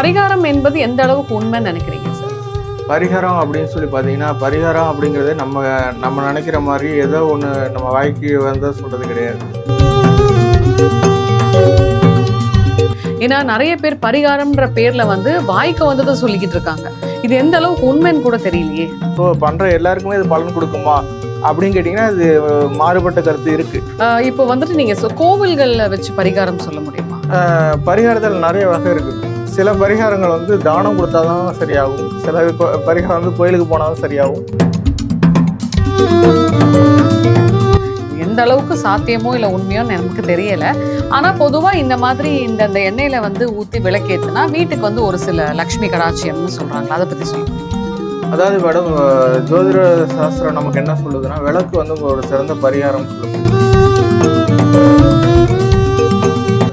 பரிகாரம் என்பது எந்த அளவுக்கு உண்மைன்னு நினைக்கிறீங்க சார் பரிகாரம் அப்படின்னு சொல்லி பார்த்தீங்கன்னா பரிகாரம் அப்படிங்கிறது நம்ம நம்ம நினைக்கிற மாதிரி ஏதோ ஒன்று நம்ம வாய்க்கு வந்தால் சொல்கிறது கிடையாது. ஏன்னா நிறைய பேர் பரிகாரம்ன்ற பேர்ல வந்து வாய்க்கு வந்ததை சொல்லிக்கிட்டு இருக்காங்க. இது எந்த அளவுக்கு உண்மைன்னு கூட தெரியலையே. ஸோ பண்ணுற எல்லாருக்குமே இது பலன் கொடுக்குமா? அப்படின்னு கேட்டிங்கன்னா இது மாறுபட்ட கருத்து இருக்குது இப்போ வந்துட்டு நீங்க சொ- கோவில்கள்ல வச்சு பரிகாரம் சொல்ல முடியுமா? பரிகாரத்தில் நிறைய வகை இருக்குது சில பரிகாரங்கள் வந்து தானம் கொடுத்தா தான் சரியாகும். சில பரிகாரம் வந்து கோயிலுக்கு போனால் தான் சரியாகும். எந்த அளவுக்கு சாத்தியமோ இல்ல உண்மையோன்னு நமக்கு தெரியல. ஆனா பொதுவா இந்த மாதிரி இந்த இந்த எண்ணெயில வந்து ஊத்தி விளக்கேத்துனா வீட்டுக்கு வந்து ஒரு சில லக்ஷ்மி கடாட்சியம்னு சொல்றாங்க. அதை பத்தி சொல்லுங்க. அதாவது மேடம் ஜோதிட சாஸ்திரம் நமக்கு என்ன சொல்லுதுன்னா விளக்கு வந்து ஒரு சிறந்த பரிகாரம் சொல்லுது.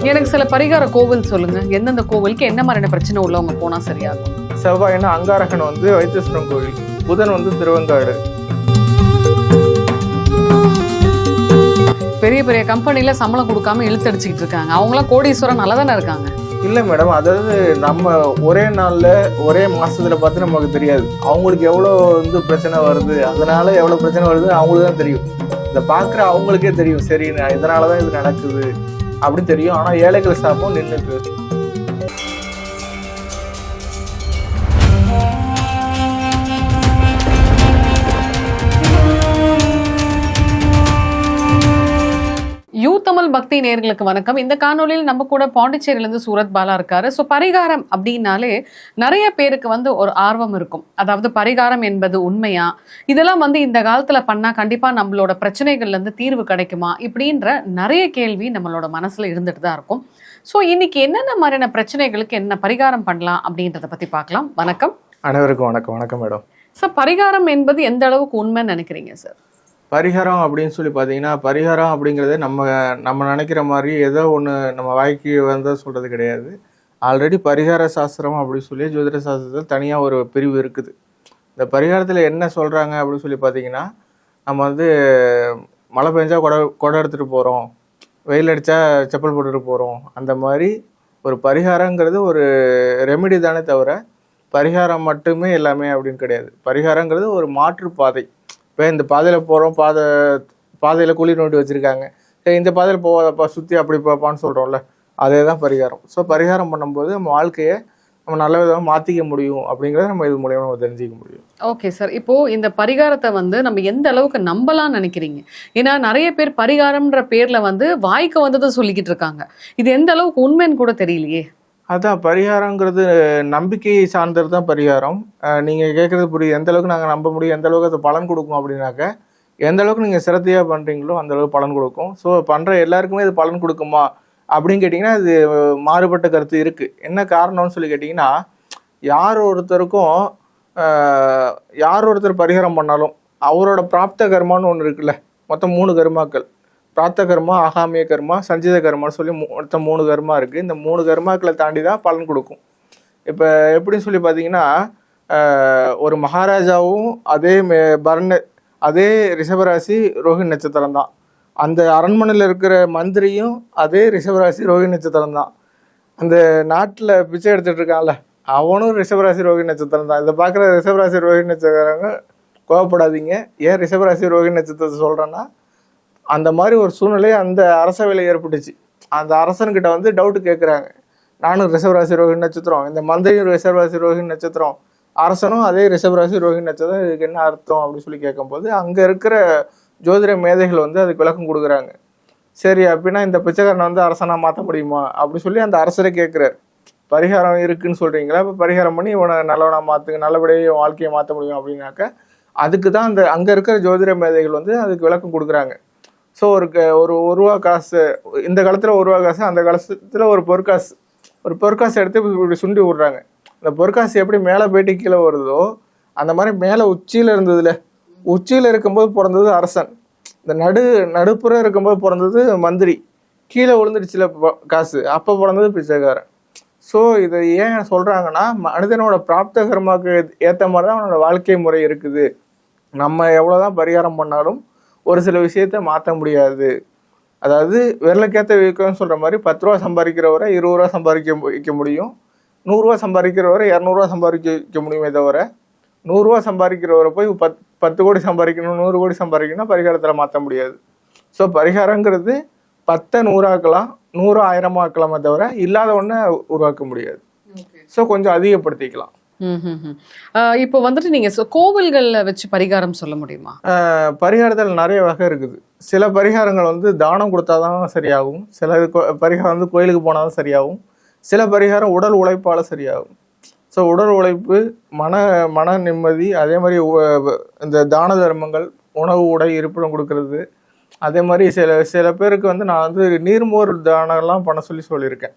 எனக்கு சில பரிகார கோவில் சொல்லுங்க. எந்தெந்த கோவிலுக்கு என்ன மாதிரியான பிரச்சனை உள்ளவங்க போனா சரியாகும்? செவ்வாய்னா அங்காரகன் வந்து வைத்தீஸ்வரன் கோவில். புதன் வந்து திருவங்காடு. பெரிய பெரிய கம்பெனில சம்பளம் கொடுக்காம இழுத்தடிச்சுக்கிட்டு இருக்காங்க. அவங்களாம் கோடீஸ்வரன் நல்லா தானே இருக்காங்க? இல்லை மேடம் அதாவது நம்ம ஒரே நாளில் ஒரே மாசத்துல பார்த்து நமக்கு தெரியாது. அவங்களுக்கு எவ்வளோ வந்து பிரச்சனை வருது அதனால எவ்வளோ பிரச்சனை வருது அவங்களுக்கு தான் தெரியும். இதை பார்க்குற அவங்களுக்கே தெரியும். சரி இதனால தான் இது நடக்குது. அப்படின்னு தெரியும். ஆனால் ஏழைகள் சாப்பும் நின்றுக்கு பக்தி நேர்களுக்கு வணக்கம். இந்த காணொலியில் நம்ம கூட பாண்டிச்சேரியிலேருந்து சூரத் பாலா இருக்காரு. ஸோ பரிகாரம் அப்படின்னாலே நிறைய பேருக்கு வந்து ஒரு ஆர்வம் இருக்கும். அதாவது பரிகாரம் என்பது உண்மையா? இதெல்லாம் வந்து இந்த காலத்துல பண்ணா கண்டிப்பா நம்மளோட பிரச்சனைகள்ல இருந்து தீர்வு கிடைக்குமா? இப்படின்ற நிறைய கேள்வி நம்மளோட மனசுல இருந்துட்டு தான் இருக்கும். ஸோ இன்னைக்கு என்னென்ன மாதிரியான பிரச்சனைகளுக்கு என்ன பரிகாரம் பண்ணலாம் அப்படின்றத பத்தி பார்க்கலாம். வணக்கம். அனைவருக்கும் வணக்கம். வணக்கம் மேடம். சார் பரிகாரம் என்பது எந்த அளவுக்கு உண்மைன்னு நினைக்கிறீங்க சார் பரிகாரம் அப்படின்னு சொல்லி பார்த்தீங்கன்னா பரிகாரம் அப்படிங்கிறது நம்ம நம்ம நினைக்கிற மாதிரி ஏதோ ஒன்று நம்ம வாய்க்கு வந்தால் சொல்கிறது கிடையாது. ஆல்ரெடி பரிகார சாஸ்திரம் அப்படின்னு சொல்லி ஜோதிட சாஸ்திரத்தில் தனியாக ஒரு பிரிவு இருக்குது. இந்த பரிகாரத்தில் என்ன சொல்கிறாங்க அப்படின்னு சொல்லி பார்த்தீங்கன்னா நம்ம வந்து மழை பெஞ்சா கொடை கொடை எடுத்துகிட்டு போகிறோம் வெயில் அடித்தா செப்பல் போட்டுட்டு போகிறோம் அந்த மாதிரி ஒரு பரிகாரங்கிறது ஒரு ரெமெடி தானே தவிர பரிகாரம் மட்டுமே எல்லாமே அப்படின்னு கிடையாது. பரிகாரங்கிறது ஒரு மாற்றுப்பாதை. இப்போ இந்த பாதையில் போகிறோம் பாதை பாதையில் குழி நோண்டி வச்சுருக்காங்க. சரி இந்த பாதையில் போகாதப்பா சுற்றி அப்படி போப்பான்னு சொல்கிறோம்ல அதே தான் பரிகாரம். ஸோ பரிகாரம் பண்ணும்போது நம்ம வாழ்க்கையை நம்ம நல்ல விதமாக மாற்றிக்க முடியும் அப்படிங்கிறத நம்ம இது மூலியமாக நம்ம தெரிஞ்சிக்க முடியும். ஓகே சார் இப்போ இந்த பரிகாரத்தை வந்து நம்ம எந்த அளவுக்கு நம்பலாம்னு நினைக்கிறீங்க? ஏன்னா நிறைய பேர் பரிகாரம்ன்ற பேர்ல வந்து வாய்க்கு வந்ததை சொல்லிக்கிட்டு இருக்காங்க. இது எந்த அளவுக்கு உண்மைன்னு கூட தெரியலையே. அதான் பரிகாரங்கிறது நம்பிக்கையை சார்ந்தது தான் பரிகாரம். நீங்கள் கேட்குறது புரியுது. எந்த அளவுக்கு நாங்கள் நம்ப முடியும் எந்த அளவுக்கு அது பலன் கொடுக்கும் அப்படின்னாக்க எந்த அளவுக்கு நீங்கள் சிரத்தையாக பண்ணுறீங்களோ அந்த அளவுக்கு பலன் கொடுக்கும். ஸோ பண்ணுற எல்லாருக்குமே இது பலன் கொடுக்குமா? அப்படின்னு கேட்டிங்கன்னா இது மாறுபட்ட கருத்து இருக்குது என்ன காரணம்னு சொல்லி கேட்டிங்கன்னா யார் ஒருத்தருக்கும் யார் ஒருத்தர் பரிகாரம் பண்ணாலும் அவரோட பிராப்த கர்மான்னு ஒன்று இருக்குல்ல மொத்தம் மூணு கர்மாக்கள். பிராத்த கர்மா ஆகாமிய கர்மா சஞ்சித கர்மான்னு சொல்லி மொத்தம் மூணு கர்மா இருக்குது இந்த மூணு கர்மாக்களை தாண்டி தான் பலன் கொடுக்கும். இப்போ எப்படின்னு சொல்லி பார்த்தீங்கன்னா ஒரு மகாராஜாவும் அதே மே- பரண அதே ரிஷபராசி ரோஹிணி நட்சத்திரம் தான். அந்த அரண்மனையில் இருக்கிற மந்திரியும் அதே ரிஷபராசி ரோஹிணி நட்சத்திரம் தான். அந்த நாட்டில் பிச்சை எடுத்துகிட்டு இருக்கான்ல அவனும் ரிஷபராசி ரோஹிணி நட்சத்திரம் தான். இதை பார்க்குற ரிஷபராசி ரோஹிணி நட்சத்திரங்க கோவப்படாதீங்க. ஏன் ரிஷபராசி ரோஹிணி நட்சத்திரத்தை சொல்கிறேன்னா அந்த மாதிரி ஒரு சூழ்நிலை அந்த அரசவையில் ஏற்பட்டுச்சு. அந்த அரசன்கிட்ட வந்து டவுட் கேட்குறாங்க நானும் ரிஷபராசி ரோஹிணி நட்சத்திரம். இந்த மந்திரியும் ரிஷபராசி ரோஹிணி நட்சத்திரம். அரசனும் அதே ரிஷபராசி ரோஹிணி நட்சத்திரம். இதுக்கு என்ன அர்த்தம் அப்படின்னு சொல்லி கேட்கும்போது அங்கே இருக்கிற ஜோதிட மேதைகள் வந்து அதுக்கு விளக்கம் கொடுக்குறாங்க. சரி அப்படின்னா இந்த பிச்சைக்காரனை வந்து அரசனாக மாற்ற முடியுமா? அப்படின்னு சொல்லி அந்த அரசரை கேட்குறாரு பரிகாரம் இருக்குன்னு சொல்கிறீங்களா இப்போ பரிகாரம் பண்ணி இவனை நல்லவனாக மாற்றுங்க நல்லபடியாக வாழ்க்கையை மாற்ற முடியும் அப்படின்னாக்க அதுக்கு தான் அந்த அங்கே இருக்கிற ஜோதிட மேதைகள் வந்து அதுக்கு விளக்கம் கொடுக்குறாங்க. ஸோ ஒரு க- ஒரு ஒருவா ரூபா காசு இந்த காலத்தில் ஒரு ரூபா காசு அந்த காலத்தில் ஒரு பொற்காசு ஒரு பொற்காசு எடுத்து இப்படி சுண்டி விட்றாங்க. அந்த பொற்காசு எப்படி மேலே போயிட்டு கீழே வருதோ அந்த மாதிரி மேலே உச்சியில் இருந்ததுல உச்சியில் இருக்கும்போது பிறந்தது அரசன். இந்த நடு நடுப்புறம் இருக்கும்போது பிறந்தது மந்திரி. கீழே விழுந்துருச்சுல ப- காசு அப்போ பிறந்தது பிச்சைக்காரன். ஸோ இதை ஏன் சொல்கிறாங்கன்னா மனிதனோட பிராப்த கர்மாக்கு ஏற்ற மாதிரி தான் அவனோட வாழ்க்கை முறை இருக்குது. நம்ம எவ்வளோதான் பரிகாரம் பண்ணாலும் ஒரு சில விஷயத்த மாற்ற முடியாது. அதாவது விரலுக்கேற்ற விற்கன்னு சொல்கிற மாதிரி பத்து ரூபா சம்பாதிக்கிறவரை இருபது ரூபா சம்பாதிக்க வைக்க முடியும். நூறுரூவா சம்பாதிக்கிறவரை இரநூறுவா சம்பாதிக்க வைக்க முடியுமே தவிர நூறுரூவா சம்பாதிக்கிறவரை போய் பத் பத்து கோடி சம்பாதிக்கணும் நூறு கோடி சம்பாதிக்கணும்னா பரிகாரத்தில் மாற்ற முடியாது. ஸோ பரிகாரங்கிறது பத்தை நூறாக்கலாம் நூறு ஆயிரமா ஆக்கலாமே தவிர இல்லாத ஒன்றை உருவாக்க முடியாது. ஸோ கொஞ்சம் அதிகப்படுத்திக்கலாம். இப்போ வந்துட்டு நீங்க கோவில்களில் கோவில்கள்ல வச்சு பரிகாரம் சொல்ல முடியுமா? பரிகாரத்தில் நிறைய வகை இருக்குது. சில பரிகாரங்கள் வந்து தானம் கொடுத்தா தான் சரியாகும். சில இது பரிகாரம் வந்து கோயிலுக்கு போனாலும் சரியாகும். சில பரிகாரம் உடல் உழைப்பால் சரியாகும். ஸோ உடல் உழைப்பு மன மன நிம்மதி அதே மாதிரி இந்த தான தர்மங்கள் உணவு உடை இருப்பிடம் கொடுக்கறது. அதே மாதிரி சில சில பேருக்கு வந்து நான் வந்து நீர்மோர் தானம்லாம் பண்ண சொல்லி சொல்லியிருக்கேன்.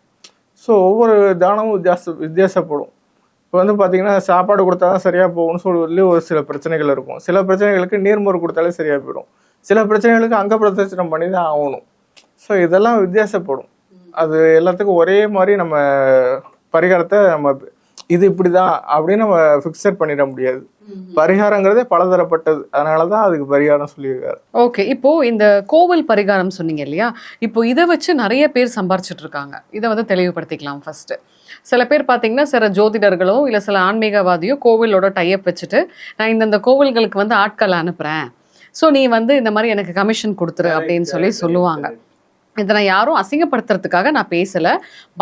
ஸோ ஒவ்வொரு தானமும் வித்தியாச வித்தியாசப்படும். இப்போ வந்து பார்த்தீங்கன்னா சாப்பாடு கொடுத்தா தான் சரியாக போகும்னு சொல்லி ஒரு சில பிரச்சனைகள் இருக்கும். சில பிரச்சனைகளுக்கு நீர்மோர் கொடுத்தாலே சரியாக போயிடும். சில பிரச்சனைகளுக்கு அங்க பிரதட்சணம் பண்ணி தான் ஆகணும். ஸோ இதெல்லாம் வித்தியாசப்படும். அது எல்லாத்துக்கும் ஒரே மாதிரி நம்ம பரிகாரத்தை நம்ம இது இப்படி தான் அப்படின்னு நம்ம ஃபிக்ஸட் பண்ணிட முடியாது. பரிகாரங்கிறதே பலதரப்பட்டது. அதனால தான் அதுக்கு பரிகாரம் சொல்லியிருக்காரு. ஓகே இப்போ இந்த கோவில் பரிகாரம் சொன்னீங்க இல்லையா? இப்போ இதை வச்சு நிறைய பேர் சம்பாரிச்சிட்டு இருக்காங்க. இதை வந்து தெளிவுபடுத்திக்கலாம் ஃபர்ஸ்ட் சில பேர் பார்த்தீங்கன்னா சில ஜோதிடர்களோ இல்லை சில ஆன்மீகவாதியோ கோவிலோட டைப் வச்சுட்டு நான் இந்தந்த கோவில்களுக்கு வந்து ஆட்கள் அனுப்புறேன். ஸோ நீ வந்து இந்த மாதிரி எனக்கு கமிஷன் கொடுத்துரு அப்படின்னு சொல்லி சொல்லுவாங்க. இதை நான் யாரும் அசிங்கப்படுத்துறதுக்காக நான் பேசல.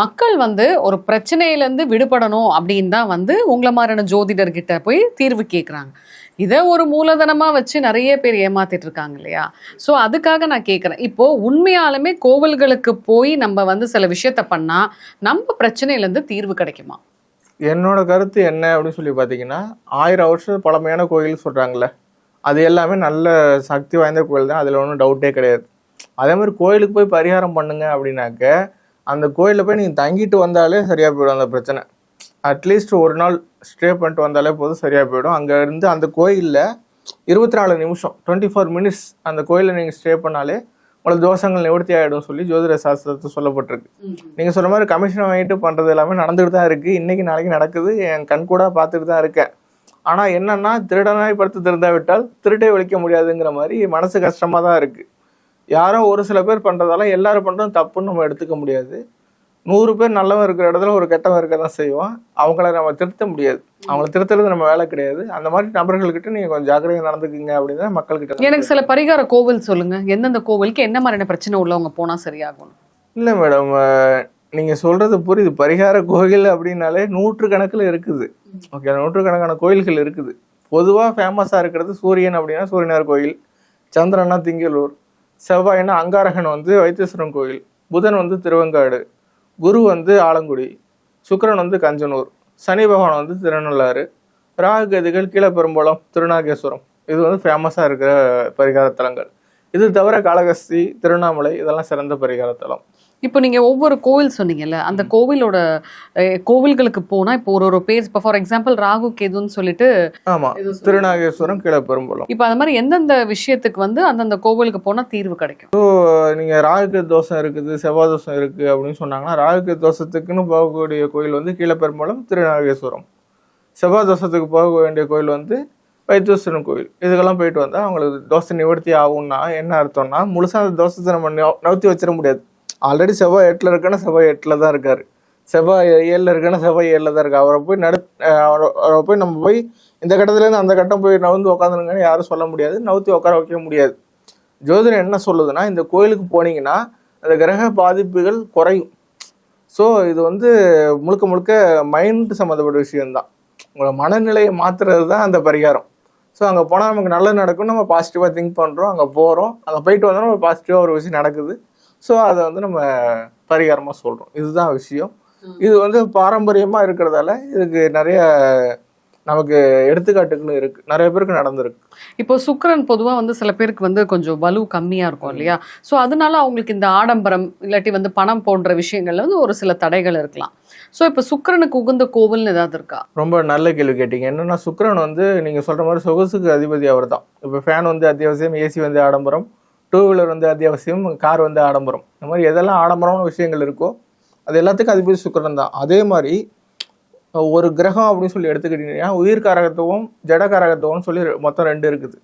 மக்கள் வந்து ஒரு பிரச்சனையிலேருந்து விடுபடணும் அப்படின்னு தான் வந்து உங்களை மாதிரியான ஜோதிடர்கிட்ட போய் தீர்வு கேட்குறாங்க இதை ஒரு மூலதனமாக வச்சு நிறைய பேர் ஏமாத்திட்டு இருக்காங்க இல்லையா? ஸோ அதுக்காக நான் கேட்குறேன் இப்போ உண்மையாலுமே கோவில்களுக்கு போய் நம்ம வந்து சில விஷயத்த பண்ணால் நம்ம பிரச்சனையிலேருந்து தீர்வு கிடைக்குமா? என்னோட கருத்து என்ன அப்படின்னு சொல்லி பார்த்தீங்கன்னா ஆயிரம் வருஷம் பழமையான கோயில் சொல்கிறாங்களே அது எல்லாமே நல்ல சக்தி வாய்ந்த கோயில் தான். அதில் ஒன்றும் டவுட்டே கிடையாது. அதே மாதிரி கோயிலுக்கு போய் பரிகாரம் பண்ணுங்க அப்படின்னாக்க அந்த கோயிலில் போய் நீங்கள் தங்கிட்டு வந்தாலே சரியாக போயிடும் அந்த பிரச்சனை. அட்லீஸ்ட் ஒரு நாள் ஸ்டே பண்ணிட்டு வந்தாலே போதும் சரியாக போயிடும். அங்கே இருந்து அந்த கோயிலில் இருபத்தி நாலு நிமிஷம் டுவெண்ட்டி ஃபோர் மினிட்ஸ் அந்த கோயிலில் நீங்கள் ஸ்டே பண்ணாலே உங்களுக்கு தோஷங்கள் நிவர்த்தி ஆகிடும் சொல்லி ஜோதிட சாஸ்திரத்தை சொல்லப்பட்டிருக்கு. நீங்கள் சொன்ன மாதிரி கமிஷன் வாங்கிட்டு பண்ணுறது எல்லாமே நடந்துகிட்டு தான் இருக்குது இன்றைக்கி நாளைக்கு நடக்குது. என் கண் கூட பார்த்துட்டு தான் இருக்கேன். ஆனால் என்னன்னா திருடனாய் படுத்து திருந்தா விட்டால் திருட்டை ஒழிக்க முடியாதுங்கிற மாதிரி மனசு கஷ்டமாக தான் இருக்குது யாரோ ஒரு சில பேர் பண்ணுறதால எல்லாரும் பண்ணுறதும் தப்புன்னு நம்ம எடுத்துக்க முடியாது. நூறு பேர் நல்லவன் இருக்கிற இடத்துல ஒரு கெட்டவன் இருக்க தான் செய்வான். அவங்கள நம்ம திருத்த முடியாது. அவங்கள திருத்துறது நம்ம வேலை கிடையாது. அந்த மாதிரி நபர்கள்கிட்ட நீங்கள் கொஞ்சம் ஜாக்கிரதையாக நடந்துக்குங்க அப்படின்னு மக்கள்கிட்ட எனக்கு சில பரிகார கோவில் சொல்லுங்க. எந்தெந்த கோவிலுக்கு என்ன மாதிரியான பிரச்சனை உள்ளவங்க போனா சரியாகும் இல்லை மேடம் நீங்கள் சொல்கிறது புரியுது. பரிகார கோயில் அப்படின்னாலே நூற்றுக்கணக்கில் இருக்குது. ஓகே நூற்றுக்கணக்கான கோயில்கள் இருக்குது. பொதுவாக ஃபேமஸாக இருக்கிறது சூரியன் அப்படின்னா சூரியனார் கோயில் சந்திரன்னா திங்களூர் செவ்வாய்னா அங்காரகன் வந்து வைத்தீஸ்வரன் கோயில் புதன் வந்து திருவெங்காடு குரு வந்து ஆலங்குடி சுக்கிரன் வந்து கஞ்சனூர் சனி பகவான் வந்து திருநள்ளாறு ராகு கதிகள் கீழப்பெரும்பலம் திருநாகேஸ்வரம். இது வந்து ஃபேமஸாக இருக்கிற பரிகார தலங்கள் இது தவிர காளகஸ்தி திருவண்ணாமலை இதெல்லாம் சிறந்த பரிகார தலம் இப்போ நீங்க ஒவ்வொரு கோவில் சொன்னீங்கல்ல அந்த கோவிலோட கோவில்களுக்கு போனா இப்போ ஒரு ஒரு பேர் இப்போ ஃபார் எக்ஸாம்பிள் ராகு கேதுன்னு சொல்லிட்டு ஆமா திருநாகேஸ்வரம் கீழப்பெரும்பலம் இப்போ அது மாதிரி எந்தெந்த விஷயத்துக்கு வந்து அந்தந்த கோவிலுக்கு போனா தீர்வு கிடைக்கும்? நீங்க ராகுக்கு தோஷம் இருக்குது செவ்வாய் தோஷம் இருக்கு அப்படின்னு சொன்னாங்கன்னா ராகுக்கு தோஷத்துக்குன்னு போகக்கூடிய கோயில் வந்து கீழப்பெரும்பலம் திருநாகேஸ்வரம். செவ்வாய் தோஷத்துக்கு போக வேண்டிய கோயில் வந்து வைத்தீஸ்வரன் கோயில் இதுக்கெல்லாம் போயிட்டு வந்தா அவங்களுக்கு தோசை நிவர்த்தி ஆகும்னா என்ன அர்த்தம்னா முழுசா அந்த தோஷத்தை நம்ம நவ- நவுத்தி வச்சிட முடியாது. ஆல்ரெடி செவ்வாய் எட்டில் இருக்குன்னா செவ்வாய் எட்டில் தான் இருக்கார். செவ்வாய் ஏழில் இருக்குன்னா செவ்வாய் ஏழில் தான் இருக்கார். அவரை போய் நடு அவரை போய் நம்ம போய் இந்த கட்டத்துலேருந்து அந்த கட்டம் போய் நவுந்து உட்காந்துருங்கன்னு யாரும் சொல்ல முடியாது. நவுத்தி உட்கார வைக்க முடியாது. ஜோதிடம் என்ன சொல்லுதுன்னா இந்த கோயிலுக்கு போனீங்கன்னா அந்த கிரக பாதிப்புகள் குறையும். ஸோ இது வந்து முழுக்க முழுக்க மைண்ட் சம்மந்தப்பட்ட விஷயம்தான். உங்களோட மனநிலையை மாற்றுறது தான் அந்த பரிகாரம். ஸோ அங்கே போனால் நமக்கு நல்லது நடக்கும் நம்ம பாசிட்டிவாக திங்க் பண்ணுறோம் அங்கே போகிறோம் அங்கே போயிட்டு வந்தோம்னா ஒரு பாசிட்டிவாக ஒரு விஷயம் நடக்குது. ஸோ அதை வந்து நம்ம பரிகாரமாக சொல்கிறோம் இதுதான் விஷயம். இது வந்து பாரம்பரியமாக இருக்கிறதால இதுக்கு நிறைய நமக்கு எடுத்துக்காட்டுகளும் இருக்கு. நிறைய பேருக்கு நடந்திருக்கு. இப்போ சுக்கிரன் பொதுவா வந்து சில பேருக்கு வந்து கொஞ்சம் வலு கம்மியா இருக்கும் இல்லையா? சோ அதனால அவங்களுக்கு இந்த ஆடம்பரம் இல்லாட்டி வந்து பணம் போன்ற விஷயங்கள்ல வந்து ஒரு சில தடைகள் இருக்கலாம். சோ இப்போ சுக்கிரனுக்கு உகந்த கோவில்னு ஏதாவது இருக்கா? ரொம்ப நல்ல கேள்வி கேட்டீங்க. என்னன்னா சுக்கிரன் வந்து நீங்க சொல்ற மாதிரி சொகுசுக்கு அதிபதி அவர் தான் இப்போ ஃபேன் வந்து அத்தியாவசியம் ஏசி வந்து ஆடம்பரம். டூ வீலர் வந்து அத்தியாவசியம் கார் வந்து ஆடம்பரம். இந்த மாதிரி எதெல்லாம் ஆடம்பரமான விஷயங்கள் இருக்கோ அது எல்லாத்துக்கும் அது போய் சுக்கரன் தான். அதே மாதிரி ஒரு கிரகம் அப்படின்னு சொல்லி எடுத்துக்கிட்டீங்கன்னா உயிர்காரகத்துவம் ஜடகாரகத்துவம்னு சொல்லி மொத்தம் ரெண்டு இருக்குது.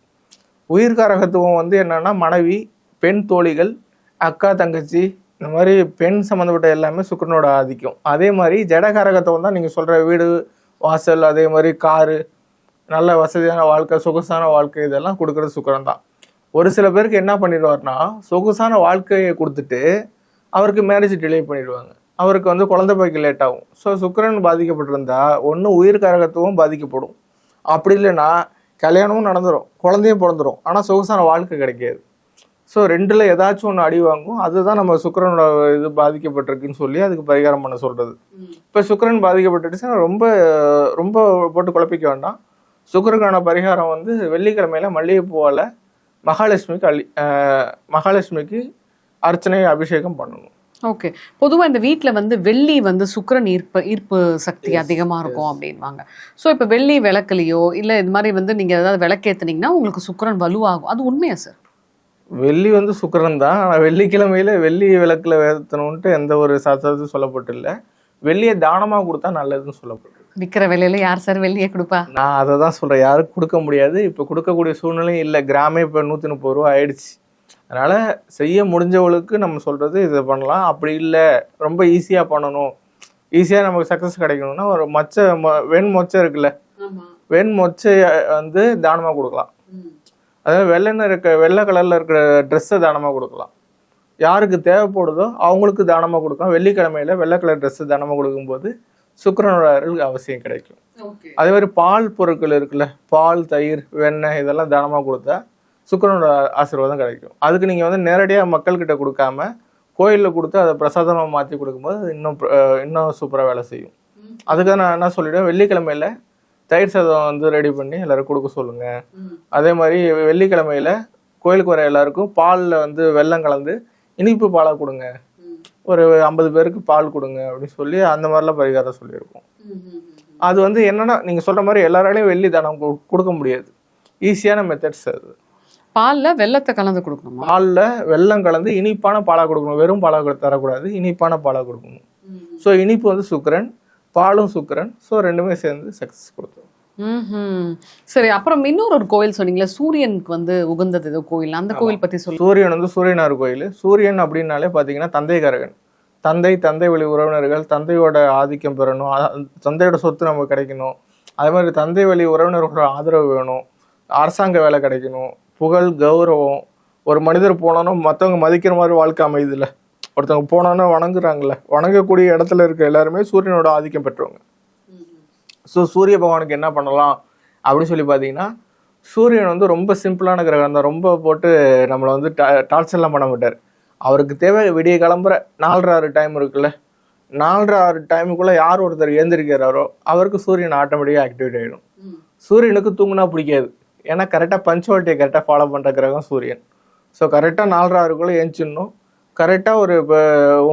உயிர்காரகத்துவம் வந்து என்னென்னா மனைவி பெண் தோழிகள் அக்கா தங்கச்சி இந்த மாதிரி பெண் சம்மந்தப்பட்ட எல்லாமே சுக்கரனோட ஆதிக்கம். அதே மாதிரி ஜடகாரகத்துவம் தான் நீங்கள் சொல்கிற வீடு வாசல் அதே மாதிரி காரு நல்ல வசதியான வாழ்க்கை சொகுசான வாழ்க்கை இதெல்லாம் கொடுக்குறது சுக்கரன் தான். ஒரு சில பேருக்கு என்ன பண்ணிடுவார்னா சொகுசான வாழ்க்கையை கொடுத்துட்டு அவருக்கு மேரேஜ் டிலே பண்ணிடுவாங்க. அவருக்கு வந்து குழந்தை பாய்க்கு லேட் ஆகும். ஸோ சுக்கிரன் பாதிக்கப்பட்டிருந்தா ஒன்று உயிர் கரகத்துவம் பாதிக்கப்படும். அப்படி இல்லைன்னா கல்யாணமும் நடந்துடும் குழந்தையும் பிறந்துரும். ஆனால் சொகுசான வாழ்க்கை கிடைக்காது. ஸோ ரெண்டில் ஏதாச்சும் ஒன்று அடி வாங்கும். அதுதான் நம்ம சுக்கிரனோட இது பாதிக்கப்பட்டிருக்குன்னு சொல்லி அதுக்கு பரிகாரம் பண்ண சொல்கிறது இப்போ சுக்கிரன் பாதிக்கப்பட்டுச்சுன்னா ரொம்ப ரொம்ப போட்டு குழப்பிக்க வேண்டாம். சுக்கிரனுக்கான பரிகாரம் வந்து வெள்ளிக்கிழமையில மல்லிகைப்பூவால் மகாலட்சுமிக்கு அள்ளி மகாலட்சுமிக்கு அர்ச்சனை அபிஷேகம் பண்ணணும். ஓகே. பொதுவா இந்த வீட்ல வந்து வெள்ளி வந்து சுக்கிரன் ஈர்ப்பு ஈர்ப்பு சக்தி அதிகமா இருக்கும் அப்படின்வாங்க. சோ இப்ப வெள்ளி விளக்குலையோ இல்ல இது மாதிரி வந்து நீங்க ஏதாவது விளக்கேத்துனீங்கன்னா உங்களுக்கு சுக்கிரன் வலுவாகும். அது உண்மையா சார் வெள்ளி வந்து சுக்கிரன் தான். ஆனால் வெள்ளிக்கிழமையில வெள்ளி விளக்குல வேத்தணுன்ட்டு எந்த ஒரு சாஸ்திரத்தையும் சொல்லப்பட்டில்லை. வெள்ளியை தானமாக கொடுத்தா நல்லதுன்னு சொல்லப்பட்டிருக்கு. விக்கிற விலையில யார் சார் வெள்ளியை கொடுப்பா? நான் அதை தான் சொல்கிறேன் யாருக்கும் கொடுக்க முடியாது. இப்போ கொடுக்கக்கூடிய சூழ்நிலையும் இல்லை. கிராமே இப்போ நூற்றி முப்பது ரூபா ஆயிடுச்சு. அதனால் செய்ய முடிஞ்சவளுக்கு நம்ம சொல்கிறது இதை பண்ணலாம். அப்படி இல்லை. ரொம்ப ஈஸியாக பண்ணணும். ஈஸியாக நமக்கு சக்ஸஸ் கிடைக்கணும்னா ஒரு மொச்சை வெண் மொச்சை இருக்குல்ல. வெண் மொச்சையை வந்து தானமாக கொடுக்கலாம். அதாவது வெள்ளைன்னு இருக்க வெள்ளை கலரில் இருக்கிற ட்ரெஸ்ஸை தானமாக கொடுக்கலாம். யாருக்கு தேவைப்படுதோ அவங்களுக்கு தானமாக கொடுக்கலாம். வெள்ளிக்கிழமையில வெள்ளை கலர் ட்ரெஸ்ஸு தானமாக கொடுக்கும்போது சுக்கிரனோட அருள் அவசியம் கிடைக்கும். அதே மாதிரி பால் பொருட்கள் இருக்குல்ல பால் தயிர் வெண்ணெய் இதெல்லாம் தானமாக கொடுத்தா சுக்கிரனோட ஆசீர்வாதம் கிடைக்கும். அதுக்கு நீங்கள் வந்து நேரடியாக மக்கள்கிட்ட கொடுக்காம கோயிலில் கொடுத்து அதை பிரசாதமாக மாற்றி கொடுக்கும்போது அது இன்னும் இன்னும் சூப்பராக வேலை செய்யும். அதுக்காக நான் என்ன சொல்லிடுவேன்? வெள்ளிக்கிழமையில தயிர் சாதம் வந்து ரெடி பண்ணி எல்லாரும் கொடுக்க சொல்லுங்க. அதே மாதிரி வெள்ளிக்கிழமையில கோயிலுக்கு வர எல்லாருக்கும் பாலில் வந்து வெல்லம் கலந்து இனிப்பு பாலாக கொடுங்க. ஒரு ஐம்பது பேருக்கு பால் கொடுங்க அப்படின்னு சொல்லி அந்த மாதிரிலாம் பரிகாரம் சொல்லியிருக்கோம் அது வந்து என்னன்னா நீங்க சொல்ற மாதிரி எல்லாராலையும் வெள்ளி தானம் கொடுக்க முடியாது. ஈஸியான மெத்தட்ஸ் அது. பால்ல வெள்ளத்தை கலந்து கொடுக்கணுமா? பாலில் வெல்லம் கலந்து இனிப்பான பாலாக கொடுக்கணும். வெறும் பாலாக தரக்கூடாது இனிப்பான பாலாக கொடுக்கணும். ஸோ இனிப்பு வந்து சுக்கிரன் பாலும் சுக்கிரன். ஸோ ரெண்டுமே சேர்ந்து சக்ஸஸ் கொடுத்தோம். சரி அப்புறம் இன்னொரு ஒரு கோயில் சொன்னீங்களே சூரியனுக்கு வந்து உகந்தது ஏதோ கோயில். அந்த கோயில் பத்தி சொல்லு சூரியன் வந்து சூரியனார் கோயில். சூரியன் அப்படின்னாலே பார்த்தீங்கன்னா தந்தைகாரகன் தந்தை தந்தை வழி உறவினர்கள் தந்தையோட ஆதிக்கம் பெறணும். தந்தையோட சொத்து நமக்கு கிடைக்கணும். அதே மாதிரி தந்தை வழி உறவினர்களோட ஆதரவு வேணும். அரசாங்க வேலை கிடைக்கணும். புகழ் கௌரவம். ஒரு மனிதர் போனோன்னா மற்றவங்க மதிக்கிற மாதிரி வாழ்க்கை அமையுதுல்ல. ஒருத்தவங்க போனோன்னா வணங்குறாங்கல்ல. வணங்கக்கூடிய இடத்துல இருக்க எல்லாருமே சூரியனோட ஆதிக்கம் பெற்றவங்க. ஸோ சூரிய பகவானுக்கு என்ன பண்ணலாம் அப்படின்னு சொல்லி பார்த்தீங்கன்னா சூரியன் வந்து ரொம்ப சிம்பிளான கிரகம் தான் ரொம்ப போட்டு நம்மளை வந்து டார்ச்சர்லாம் பண்ண மாட்டார். அவருக்கு தேவை விடிய கிளம்புற நாலரை ஆறு டைம் இருக்குல்ல. நாலரை ஆறு டைமுக்குள்ளே யார் ஒருத்தர் ஏந்திரிக்கிறாரோ அவருக்கு சூரியன் ஆட்டோமேட்டிக்காக ஆக்டிவேட் ஆகிடும் சூரியனுக்கு தூங்குனா பிடிக்காது. ஏன்னா கரெக்டாக பஞ்சுவாலிட்டியை கரெக்டாக ஃபாலோ பண்ணுற கிரகம் சூரியன். ஸோ கரெக்டாக நாலரை ஆறுக்குள்ளே ஏஞ்சிடணும். கரெக்டாக ஒரு இப்போ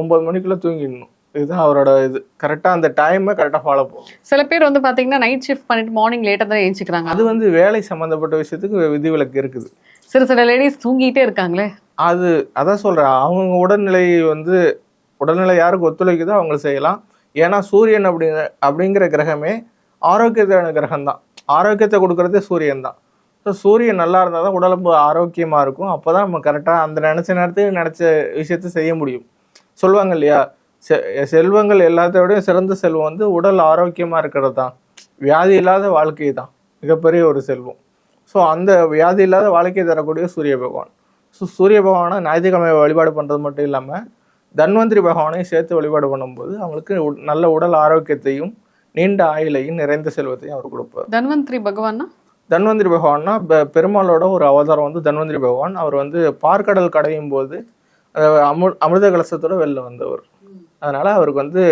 ஒம்பது மணிக்குள்ளே தூங்கிடணும். இதுதான் அவரோட இது. கரெக்டாக அந்த டைமை கரெக்டாக ஃபாலோ பண்ணணும் சில பேர் வந்து பாத்தீங்கன்னா நைட் ஷிஃப்ட் பண்ணிட்டு மார்னிங் லேட்டா தான் ஏஞ்சிக்கிறாங்க அது வந்து வேலை சம்மந்தப்பட்ட விஷயத்துக்கு விதிவிலக்கு இருக்குது. சில சில லேடிஸ் தூங்கிட்டே இருக்காங்களே. அது அதான் சொல்கிறேன் அவங்க உடல்நிலை வந்து உடல்நிலை யாருக்கு ஒத்துழைக்குதோ அவங்க செய்யலாம். ஏன்னா சூரியன் அப்படிங்கிற அப்படிங்கிற கிரகமே ஆரோக்கியத்தான கிரகம் தான் ஆரோக்கியத்தை கொடுக்கறதே சூரியன் தான் ஸோ சூரியன் நல்லா இருந்தால் தான் உடம்பு ஆரோக்கியமாக இருக்கும். அப்போ தான் நம்ம கரெக்டாக அந்த நினச்ச நேரத்துக்கு நினச்ச விஷயத்த செய்ய முடியும். சொல்லுவாங்க இல்லையா? செல்வங்கள் எல்லாத்த விட சிறந்த செல்வம் வந்து உடல் ஆரோக்கியமாக இருக்கிறது தான் வியாதி இல்லாத வாழ்க்கை தான். மிகப்பெரிய ஒரு செல்வம். ஸோ அந்த வியாதி இல்லாத வாழ்க்கையை தரக்கூடிய சூரிய பகவான். ஸோ சூரிய பகவானை ஞாயிற்றுக்கிழமை வழிபாடு பண்ணுறது மட்டும் இல்லாமல் தன்வந்திரி பகவானையும் சேர்த்து வழிபாடு பண்ணும்போது அவங்களுக்கு நல்ல உடல் ஆரோக்கியத்தையும் நீண்ட ஆயுளையும் நிறைந்த செல்வத்தையும் அவர் கொடுப்பார். தன்வந்திரி பகவான்னா? தன்வந்திரி பகவான்னா பெருமாளோட ஒரு அவதாரம் வந்து தன்வந்திரி பகவான். அவர் வந்து பார்க்கடல் கடையும் போது அமு அமிர்த கலசத்தோட வெளில வந்தவர். அதனால் அவருக்கு வந்து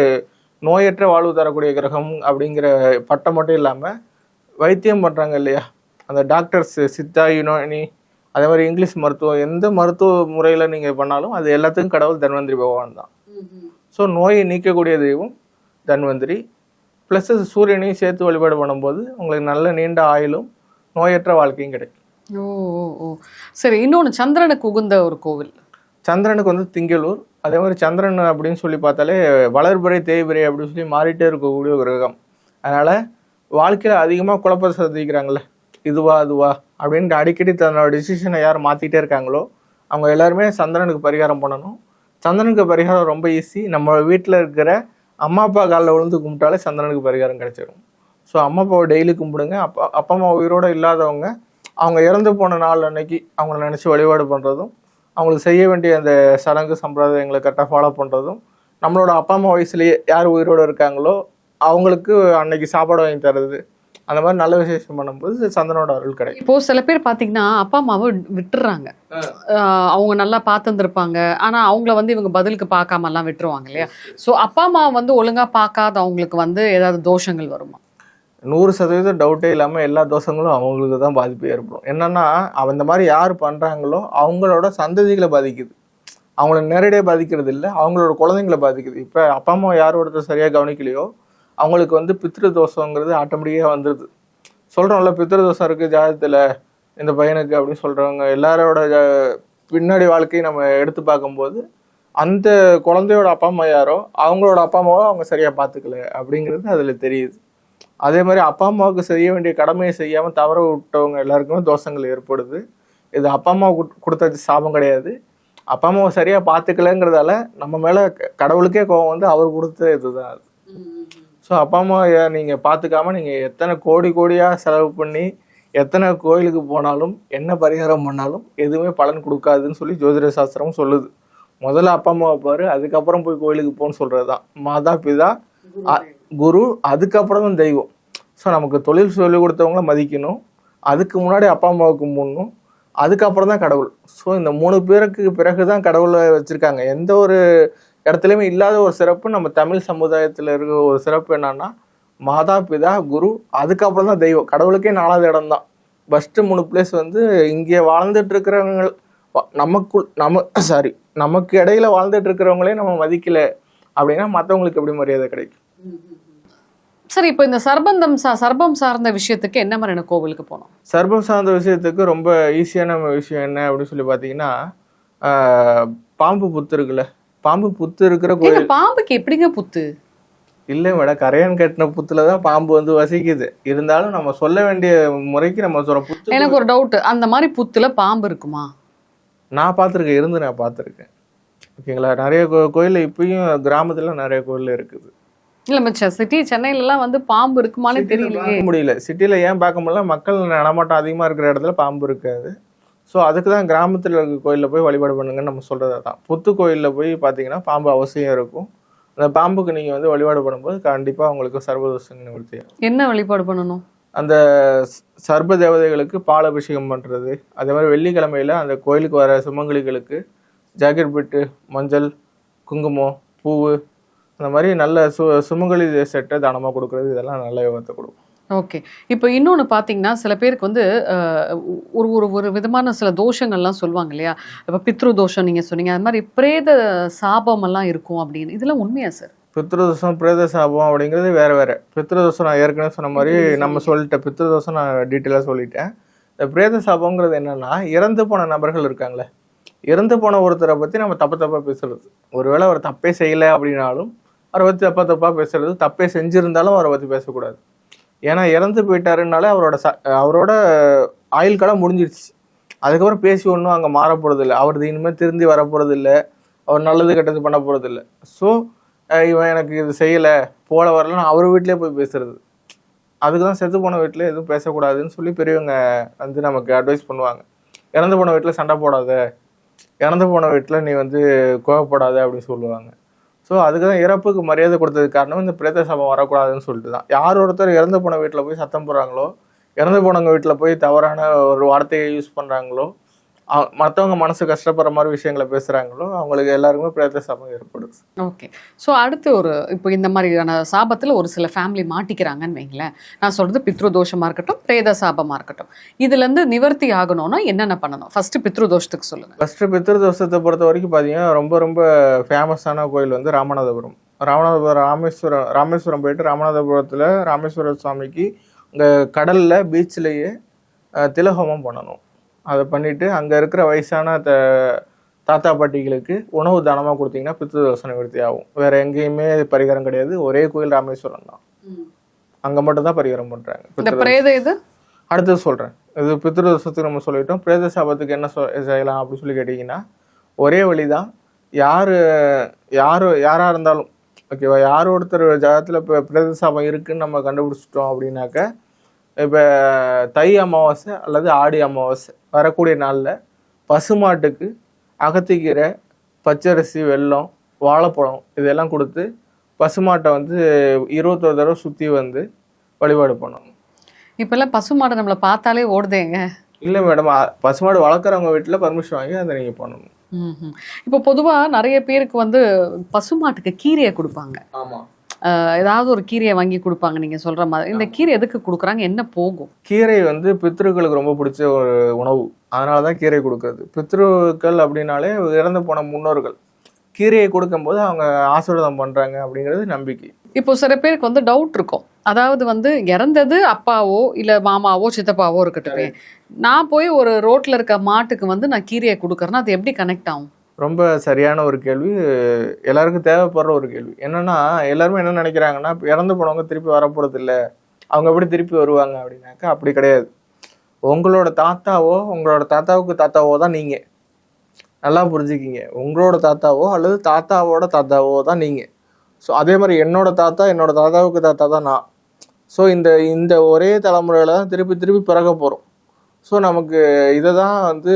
நோயற்ற வாழ்வு தரக்கூடிய கிரகம் அப்படிங்கிற பட்டம் மட்டும் இல்லாமல் வைத்தியம் பண்ணுறாங்க இல்லையா? அந்த டாக்டர்ஸ் சித்தா யுனானி அதே மாதிரி இங்கிலீஷ் மருத்துவம் எந்த மருத்துவ முறையில் நீங்கள் பண்ணாலும் அது எல்லாத்துக்கும் கடவுள் தன்வந்திரி பகவான் தான். ஸோ நோயை நீக்கக்கூடிய தெய்வம் தன்வந்திரி. ப்ளஸ் சூரியனையும் சேர்த்து வழிபாடு பண்ணும்போது உங்களுக்கு நல்ல நீண்ட ஆயுளும் நோயற்ற வாழ்க்கையும் கிடைக்கும். ஓ ஓ ஓ. சரி இன்னொன்று சந்திரனுக்கு உகுந்த ஒரு கோவில். சந்திரனுக்கு வந்து திங்களூர். அதே மாதிரி சந்திரன் அப்படின்னு சொல்லி பார்த்தாலே வளர்பிறை தேய்பிறை அப்படின்னு சொல்லி மாறிட்டே இருக்கக்கூடிய ஒரு கிரகம். அதனால் வாழ்க்கையில் அதிகமாக குழப்பத்தை சந்திக்கிறாங்களே இதுவா அதுவா அப்படின்ட்டு அடிக்கடி தன்னோட டிசிஷனை யார் மாற்றிட்டே இருக்காங்களோ அவங்க எல்லாருமே சந்திரனுக்கு பரிகாரம் பண்ணணும். சந்திரனுக்கு பரிகாரம் ரொம்ப ஈஸி நம்ம வீட்டில் இருக்கிற அம்மா அப்பா காலில் விழுந்து கும்பிட்டாலே சந்திரனுக்கு பரிகாரம் கிடைச்சிடும் ஸோ அம்மா அப்பாவை டெய்லி கும்பிடுங்க. அப்பா அப்பா அம்மா உயிரோட இல்லாதவங்க அவங்க இறந்து போன நாள் அன்னைக்கு அவங்கள நினச்சி வழிபாடு பண்ணுறதும் அவங்களுக்கு செய்ய வேண்டிய அந்த சடங்கு சம்பிரதாயங்களை கரெக்டாக ஃபாலோ பண்ணுறதும் நம்மளோட அப்பா அம்மா வயசுலேயே யார் உயிரோட இருக்காங்களோ அவங்களுக்கு அன்னைக்கு சாப்பாடு வாங்கி தர்றது அந்த மாதிரி நல்ல விசேஷம் பண்ணும்போது சந்திரனோட அருள் கிடைக்கும். இப்போ சில பேர் பாத்தீங்கன்னா அப்பா அம்மாவை விட்டுறாங்க. அவங்க நல்லா பார்த்துருந்துருப்பாங்க ஆனா அவங்கள வந்து இவங்க பதிலுக்கு பார்க்காம எல்லாம் விட்டுருவாங்க இல்லையா? சோ அப்பா அம்மா வந்து ஒழுங்கா பார்க்காத அவங்களுக்கு வந்து ஏதாவது தோஷங்கள் வருமா? நூறு சதவீதம் டவுட்டே இல்லாமல் எல்லா தோஷங்களும் அவங்களுக்கு தான் பாதிப்பு ஏற்படும். என்னென்னா அந்த மாதிரி யார் பண்ணுறாங்களோ அவங்களோட சந்ததிகளை பாதிக்குது. அவங்கள நேரடியாக பாதிக்கிறது இல்லை அவங்களோட குழந்தைங்களை பாதிக்குது. இப்போ அப்பா அம்மா யார் ஒருத்தர் சரியாக கவனிக்கலையோ அவங்களுக்கு வந்து பித்திரு தோஷங்கிறது ஆட்டோமேட்டிக்காக வந்துடுது சொல்கிறோம்ல பித்திரு தோஷம் இருக்குது ஜாதகத்தில் இந்த பையனுக்கு அப்படின்னு சொல்கிறவங்க எல்லாரோட பின்னாடி வாழ்க்கையை நம்ம எடுத்து பார்க்கும்போது அந்த குழந்தையோட அப்பா அம்மா யாரோ அவங்களோட அப்பா அம்மாவோ அவங்க சரியாக பார்த்துக்கல அப்படிங்கிறது அதில் தெரியுது. அதே மாதிரி அப்பா அம்மாவுக்கு செய்ய வேண்டிய கடமையை செய்யாமல் தவற விட்டவங்க எல்லாருக்குமே தோஷங்கள் ஏற்படுது. இது அப்பா அம்மா கொடுத்த சாபம் கிடையாது. அப்பா அம்மாவை சரியாக பார்த்துக்கலங்கிறதால நம்ம மேலே கடவுளுக்கே கோவம் வந்து அவர் கொடுத்த இதுதான் அது. ஸோ அப்பா அம்மா நீங்கள் பார்த்துக்காம நீங்கள் எத்தனை கோடி கோடியாக செலவு பண்ணி எத்தனை கோயிலுக்கு போனாலும் என்ன பரிகாரம் பண்ணாலும் எதுவுமே பலன் கொடுக்காதுன்னு சொல்லி ஜோதிட சாஸ்திரமும் சொல்லுது. முதல்ல அப்பா அம்மாவை பாரு அதுக்கப்புறம் போய் கோயிலுக்கு போகணும்னு சொல்கிறது தான் மாதா பிதா குரு அதுக்கப்புறம் தான் தெய்வம். ஸோ நமக்கு தொழில் சொல்லிக் கொடுத்தவங்கள மதிக்கணும். அதுக்கு முன்னாடி அப்பா அம்மாவுக்கு முன்னும் அதுக்கப்புறம் தான் கடவுள். ஸோ இந்த மூணு பேருக்கு பிறகு தான் கடவுளை வச்சுருக்காங்க. எந்த ஒரு இடத்துலையுமே இல்லாத ஒரு சிறப்பு நம்ம தமிழ் சமுதாயத்தில் இருக்கிற ஒரு சிறப்பு என்னன்னா மாதா பிதா குரு அதுக்கப்புறம் தான் தெய்வம். கடவுளுக்கே நாலாவது இடம் தான் ஃபஸ்ட்டு மூணு பிளேஸ் வந்து இங்கே வாழ்ந்துட்டு இருக்கிறவங்க நமக்குள் நம்ம சாரி நமக்கு இடையில வாழ்ந்துட்டு இருக்கிறவங்களே நம்ம மதிக்கலை. அப்படின்னா மற்றவங்களுக்கு எப்படி மரியாதை கிடைக்கும்? சரி இப்போ இந்த சர்பந்தம் சா சர்பம் சார்ந்த விஷயத்துக்கு என்ன மாதிரியான கோவிலுக்கு போனோம் சர்பம் சார்ந்த விஷயத்துக்கு ரொம்ப ஈஸியான விஷயம் என்ன அப்படின்னு சொல்லி பார்த்தீங்கன்னா பாம்பு புத்து இருக்குல்ல பாம்பு புத்து இருக்கிற கோயில் பாம்புக்கு எப்படிங்க புத்து? இல்லை மேடம் கரையான் கட்டின புத்துல தான் பாம்பு வந்து வசிக்குது. இருந்தாலும் நம்ம சொல்ல வேண்டிய முறைக்கு நம்ம சொல்ற புத்து எனக்கு ஒரு டவுட் அந்த மாதிரி புத்துல பாம்பு இருக்குமா? நான் பார்த்துருக்கேன் இருந்து நான் பார்த்துருக்கேன் ஓகேங்களா? நிறைய கோ- கோயில்ல இப்பயும் கிராமத்துல நிறைய கோயில் இருக்குது. இல்ல மச்சா சிட்டி சென்னையில எல்லாம் வந்து பாம்பு இருக்குமானே தெரியலையே. பார்க்க முடியல. சிட்டில ஏன் பார்க்க முடியல? மக்கள் நடமாட்டம் அதிகமா இருக்கிற இடத்துல பாம்பு இருக்காது. ஸோ அதுக்கு தான் கிராமத்தில் இருக்க கோயிலில் போய் வழிபாடு பண்ணுங்கன்னு நம்ம சொல்றது தான். புத்து கோயிலில் போய் பார்த்தீங்கன்னா பாம்பு அவசியம் இருக்கும். அந்த பாம்புக்கு நீங்கள் வந்து வழிபாடு பண்ணும்போது கண்டிப்பாக உங்களுக்கு சர்வதோஷம் நிவர்த்தி. என்ன வழிபாடு பண்ணணும்? அந்த சர்ப தேவதைகளுக்கு பால் அபிஷேகம் பண்ணுறது அதே மாதிரி வெள்ளிக்கிழமையில அந்த கோயிலுக்கு வர சுமங்கலிகளுக்கு ஜாக்கெட் பிட்டு மஞ்சள் குங்குமம் பூவு அந்த மாதிரி நல்ல சு சுமங்கலி செட்டை தானமாக கொடுக்குறது? இதெல்லாம் நல்ல யோகத்தை கொடுக்கும். ஓகே. இப்போ இன்னொன்று பார்த்தீங்கன்னா சில பேருக்கு வந்து ஒரு ஒரு ஒரு விதமான சில தோஷங்கள்லாம் சொல்லுவாங்க இல்லையா? இப்போ பித்ரு தோஷம் நீங்கள் சொன்னீங்க. அது மாதிரி பிரேத சாபம் எல்லாம் இருக்கும் அப்படின்னு. இதெல்லாம் உண்மையா சார்? பித்ருதோஷம் பிரேத சாபம் அப்படிங்கிறது வேற வேற. பித்ருதோஷம் நான் ஏற்கனவே சொன்ன மாதிரி நம்ம சொல்லிட்டேன் பித்ருதோஷம் நான் டீட்டெயிலாக சொல்லிட்டேன். இந்த பிரேத சாபங்கிறது என்னன்னா இறந்து போன நபர்கள் இருக்காங்களே இறந்து போன ஒருத்தரை பற்றி நம்ம தப்பு தப்பாக பேசுறது. ஒருவேளை அவர் தப்பே செய்யலை அப்படின்னாலும் அவரை பற்றி தப்பா தப்பாக பேசுறது தப்பே செஞ்சுருந்தாலும் அவரை பற்றி பேசக்கூடாது. ஏன்னா இறந்து போயிட்டாருனாலே அவரோட ச அவரோட ஆயுள் காலம் முடிஞ்சிருச்சு. அதுக்கப்புறம் பேசி ஒன்றும் அங்கே மாற போகிறதில்ல அவரது இனிமேல் திருந்தி வர போகிறதில்ல அவர் நல்லது கெட்டது பண்ண போகிறதில்ல ஸோ இவன் எனக்கு இது செய்யலை போல வரலன்னு அவர் வீட்டிலே போய் பேசுறது. அதுக்கு தான் செத்து போன வீட்டில் எதுவும் பேசக்கூடாதுன்னு சொல்லி பெரியவங்க வந்து நமக்கு அட்வைஸ் பண்ணுவாங்க. இறந்து போன வீட்டில் சண்டை போடாத. இறந்து போன வீட்டில் நீ வந்து கோவப்படாத அப்படின்னு சொல்லுவாங்க. ஸோ அதுக்கு தான் இறப்புக்கு மரியாதை கொடுத்ததுக்கு காரணம் இந்த பிரேத சபம் வரக்கூடாதுன்னு சொல்லிட்டு தான். யார் ஒருத்தர் இறந்து போன வீட்டில் போய் சத்தம் போடுறாங்களோ இறந்து போனவங்க வீட்டில் போய் தவறான ஒரு வார்த்தையை யூஸ் பண்ணுறாங்களோ மற்றவங்க மனசு கஷ்டப்படுற மாதிரி விஷயங்களை பேசுகிறாங்களோ அவங்களுக்கு எல்லாருக்குமே பிரேத சாபம் ஏற்படுது ஓகே. ஸோ அடுத்து ஒரு இப்போ இந்த மாதிரியான சாபத்தில் ஒரு சில ஃபேமிலி மாட்டிக்கிறாங்கன்னு வைங்களேன். நான் சொல்கிறது பித்ரு தோஷமாக இருக்கட்டும் பிரேத சாபமாக இருக்கட்டும். இதுலேருந்து நிவர்த்தி ஆகணும்னா என்னென்ன பண்ணணும்? ஃபர்ஸ்ட் பித்ரு தோஷத்துக்கு சொல்லுங்கள் ஃபஸ்ட்டு பித்திருதோஷத்தை பொறுத்த வரைக்கும் பார்த்தீங்கன்னா ரொம்ப ரொம்ப ஃபேமஸான கோயில் வந்து ராமநாதபுரம். ராமநாதபுரம் ராமேஸ்வரம் ராமேஸ்வரம் போயிட்டு ராமநாதபுரத்தில் ராமேஸ்வர சுவாமிக்கு இங்கே கடலில் பீச்சிலேயே திலஹோமம் பண்ணணும். அதை பண்ணிவிட்டு அங்கே இருக்கிற வயசான த தாத்தா பாட்டிகளுக்கு உணவு தானமாக கொடுத்தீங்கன்னா பித்திருதோஷம் நிவர்த்தி ஆகும் வேறு எங்கேயுமே பரிகாரம் கிடையாது. ஒரே கோயில் ராமேஸ்வரம் தான். அங்கே மட்டும்தான் பரிகாரம் பண்ணுறாங்க அடுத்தது சொல்கிறேன் இது பித்ருதோஷத்துக்கு நம்ம சொல்லிட்டோம். பிரேத சாபத்துக்கு என்ன செய்யலாம் அப்படின்னு சொல்லி கேட்டிங்கன்னா ஒரே வழி தான் யார் யார் யாராக இருந்தாலும் ஓகேவா யார் ஒருத்தர் ஜாதத்தில் இப்போ பிரேத சாபம் இருக்குன்னு நம்ம கண்டுபிடிச்சிட்டோம் அப்படின்னாக்க இப்போ தை அமாவாசை அல்லது ஆடி அமாவாசை வரக்கூடிய நாளில் பசுமாட்டுக்கு அகத்திக்கீரை பச்சரிசி வெல்லம் வாழைப்பழம் இதெல்லாம் கொடுத்து பசுமாட்டை வந்து இருபத்தொரு தடவை சுற்றி வந்து வழிபாடு பண்ணணும். இப்பெல்லாம் பசுமாடு நம்மளை பார்த்தாலே ஓடுதேங்க இல்லை மேடம் பசுமாடு வளர்க்குறவங்க வீட்டில் பர்மிஷன் வாங்கி அதை நீங்கள் பண்ணணும். இப்போ பொதுவா நிறைய பேருக்கு வந்து பசுமாட்டுக்கு கீரையை கொடுப்பாங்க. ஆமாம் ஏதாவது ஒரு கீரையை வாங்கி கொடுப்பாங்க நீங்க சொல்ற மாதிரி. இந்த கீரை எதுக்கு கொடுக்குறாங்க? என்ன போகும்? கீரை வந்து பித்ருக்களுக்கு ரொம்ப பிடிச்ச ஒரு உணவு. அதனால தான் கீரை கொடுக்கறது. பித்ருக்கள் அப்படின்னாலே இறந்து போன முன்னோர்கள். கீரையை கொடுக்கும்போது அவங்க ஆசீர்வாதம் பண்ணுறாங்க அப்படிங்கிறது நம்பிக்கை. இப்போ சில பேருக்கு வந்து டவுட் இருக்கும். அதாவது வந்து இறந்தது அப்பாவோ இல்ல மாமாவோ சித்தப்பாவோ இருக்கட்டுமே. நான் போய் ஒரு ரோட்ல இருக்க மாட்டுக்கு வந்து நான் கீரையை கொடுக்கறேன்னா அது எப்படி கனெக்ட் ஆகும்? ரொம்ப சரியான ஒரு கேள்வி. எல்லாருக்கும் தேவைப்படுற ஒரு கேள்வி. என்னன்னா எல்லாருமே என்ன நினைக்கிறாங்கன்னா இறந்து போனவங்க திருப்பி வரப்போகிறது இல்லை அவங்க எப்படி திருப்பி வருவாங்க அப்படின்னாக்கா அப்படி கிடையாது. உங்களோட தாத்தாவோ உங்களோட தாத்தாவுக்கு தாத்தாவோ தான் நீங்கள் நல்லா புரிஞ்சுக்கிங்க. உங்களோட தாத்தாவோ அல்லது தாத்தாவோட தாத்தாவோ தான் நீங்கள் ஸோ அதே மாதிரி என்னோட தாத்தா என்னோட தாத்தாவுக்கு தாத்தா தான் நான். ஸோ இந்த இந்த ஒரே தலைமுறையில் தான் திருப்பி திருப்பி பிறக்க போகிறோம் ஸோ நமக்கு இதை தான் வந்து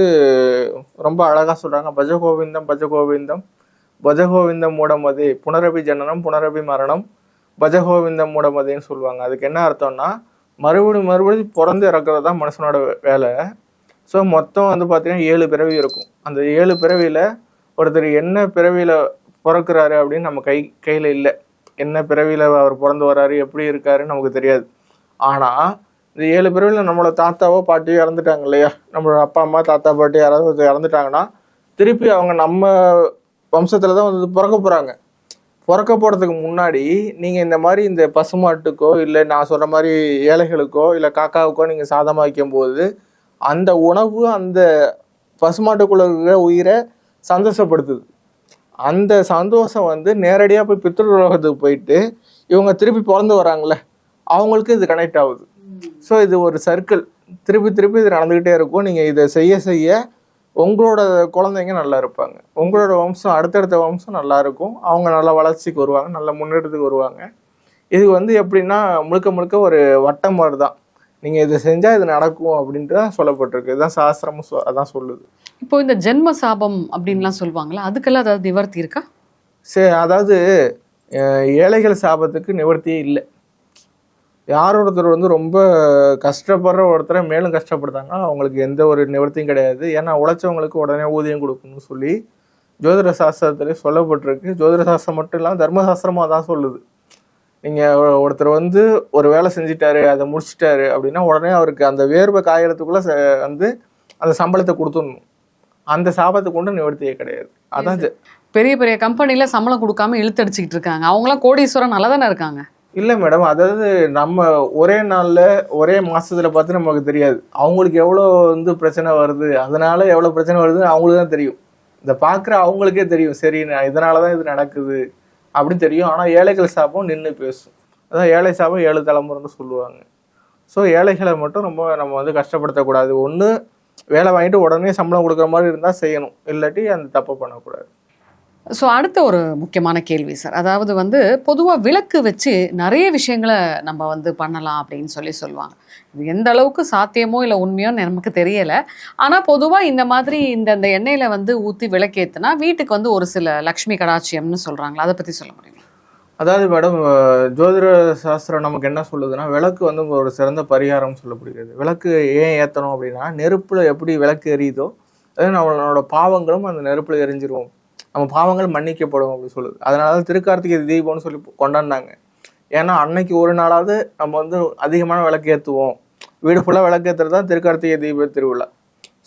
ரொம்ப அழகாக சொல்கிறாங்க பஜகோவிந்தம் பஜகோவிந்தம். பஜகோவிந்தம் மூடமதி புனரபி ஜனனம் புனரபி மரணம். பஜகோவிந்தம் மூடமதின்னு சொல்லுவாங்க. அதுக்கு என்ன அர்த்தம்னா மறுபடியும் மறுபடியும் பிறந்து இறக்குறது தான் மனுஷனோட வேலை. ஸோ மொத்தம் வந்து பார்த்திங்கன்னா ஏழு பிறவி இருக்கும். அந்த ஏழு பிறவியில் ஒருத்தர் என்ன பிறவியில் பிறக்கிறாரு அப்படின்னு நம்ம கை கையில் இல்லை. என்ன பிறவியில் அவர் பிறந்து வராரு எப்படி இருக்காருன்னு நமக்கு தெரியாது. ஆனால் இந்த ஏழு பிரிவில் நம்மளோட தாத்தாவோ பாட்டியோ இறந்துட்டாங்க இல்லையா? நம்மளோட அப்பா அம்மா தாத்தா பாட்டி யாராவது இறந்துட்டாங்கன்னா திருப்பி அவங்க நம்ம வம்சத்தில் தான் வந்து பிறக்க போகிறாங்க பிறக்க போகிறதுக்கு முன்னாடி நீங்கள் இந்த மாதிரி இந்த பசுமாட்டுக்கோ இல்லை நான் சொல்கிற மாதிரி ஏழைகளுக்கோ இல்லை காக்காவுக்கோ நீங்கள் சாதமாக வைக்கும்போது அந்த உணவு அந்த பசுமாட்டுக்குள்ள இருக்கிற உயிரை சந்தோஷப்படுத்துது. அந்த சந்தோஷம் வந்து நேரடியாக போய் பித்ருலோகத்துக்கு போயிட்டு இவங்க திருப்பி பிறந்து வராங்களே அவங்களுக்கு இது கனெக்ட் ஆகுது. ஸோ இது ஒரு சர்க்கிள் திருப்பி திருப்பி இது நடந்துக்கிட்டே இருக்கும். நீங்கள் இதை செய்ய செய்ய உங்களோட குழந்தைங்க நல்லா இருப்பாங்க. உங்களோட வம்சம் அடுத்தடுத்த வம்சம் நல்லா இருக்கும். அவங்க நல்ல வளர்ச்சிக்கு வருவாங்க நல்ல முன்னேற்றத்துக்கு வருவாங்க. இது வந்து எப்படின்னா முழுக்க முழுக்க ஒரு வட்டம் மாதிரி தான் நீங்கள் இதை செஞ்சால் இது நடக்கும் அப்படின்ட்டு தான் சொல்லப்பட்டிருக்கு. இதுதான் சாஸ்திரமும் சொ- அதான் சொல்லுது. இப்போ இந்த ஜென்ம சாபம் அப்படின்லாம் சொல்லுவாங்களா அதுக்கெல்லாம் ஏதாவது நிவர்த்தி இருக்கா? சரி அதாவது ஏழைகள் சாபத்துக்கு நிவர்த்தியே இல்லை. யார் ஒருத்தர் வந்து ரொம்ப கஷ்டப்படுற ஒருத்தரை மேலும் கஷ்டப்படுத்தாங்கன்னா அவங்களுக்கு எந்த ஒரு நிவர்த்தியும் கிடையாது. ஏன்னா உழைச்சவங்களுக்கு உடனே ஊதியம் கொடுக்கணும்னு சொல்லி ஜோதிட சாஸ்திரத்திலே சொல்லப்பட்டிருக்கு. ஜோதிட சாஸ்திரம் மட்டும் இல்லாமல் தர்மசாஸ்திரமாக தான் சொல்லுது. நீங்கள் ஒருத்தர் வந்து ஒரு வேலை செஞ்சிட்டாரு அதை முடிச்சிட்டாரு அப்படின்னா உடனே அவருக்கு அந்த வேர்வை காயறதுக்குள்ளே வந்து அந்த சம்பளத்தை கொடுத்துடணும். அந்த சாபத்தை கொண்டு நிவர்த்தியே கிடையாது. அதான் பெரிய பெரிய கம்பெனியில் சம்பளம் கொடுக்காம இழுத்தடிச்சிக்கிட்டு இருக்காங்க. அவங்களாம் கோடீஸ்வரன் நல்லா தானே இருக்காங்க? இல்லை மேடம் அதாவது நம்ம ஒரே நாளில் ஒரே மாதத்தில் பார்த்து நமக்கு தெரியாது. அவங்களுக்கு எவ்வளோ வந்து பிரச்சனை வருது அதனால் எவ்வளோ பிரச்சனை வருதுன்னு அவங்களுக்கு தான் தெரியும். இதை பார்க்குற அவங்களுக்கே தெரியும். சரி நான் இதனால தான் இது நடக்குது அப்படின்னு தெரியும். ஆனால் ஏழைகள் சாபம் நின்று பேசும். அதான் ஏழை சாபம் ஏழு தலைமுறைன்னு சொல்லுவாங்க. ஸோ ஏழைகளை மட்டும் ரொம்ப நம்ம வந்து கஷ்டப்படுத்தக்கூடாது. ஒன்று வேலை வாங்கிட்டு உடனே சம்பளம் கொடுக்குற மாதிரி இருந்தால் செய்யணும். இல்லாட்டி அந்த தப்பை பண்ணக்கூடாது. ஸோ அடுத்த ஒரு முக்கியமான கேள்வி சார் அதாவது வந்து பொதுவாக விளக்கு வச்சு நிறைய விஷயங்களை நம்ம வந்து பண்ணலாம் அப்படின்னு சொல்லி சொல்லுவாங்க. இது எந்த அளவுக்கு சாத்தியமோ இல்லை உண்மையோ நமக்கு தெரியலை. ஆனால் பொதுவாக இந்த மாதிரி இந்த இந்த எண்ணெயில் வந்து ஊற்றி விளக்கேற்றுனா வீட்டுக்கு வந்து ஒரு சில லக்ஷ்மி கடாட்சியம்னு சொல்கிறாங்களா அதை பற்றி சொல்ல முடியுமா? அதாவது மேடம் ஜோதிட சாஸ்திரம் நமக்கு என்ன சொல்லுதுன்னா விளக்கு வந்து ஒரு சிறந்த பரிகாரம் சொல்லப்படுகிறது. விளக்கு ஏன் ஏற்றணும் அப்படின்னா நெருப்பில் எப்படி விளக்கு எரியுதோ அது நம்மளோட பாவங்களும் அந்த நெருப்பில் எரிஞ்சிருவோம். நம்ம பாவங்கள் மன்னிக்கப்படும் அப்படின்னு சொல்லுது. அதனால தான் திருக்கார்த்திகை தீபம்னு சொல்லி கொண்டாடினாங்க. ஏன்னா அன்னைக்கு ஒரு நாளாவது நம்ம வந்து அதிகமான விளக்கு ஏற்றுவோம் வீடு ஃபுல்லாக விளக்கு ஏற்றுறது தான் திருக்கார்த்திகை தீப திருவிழா.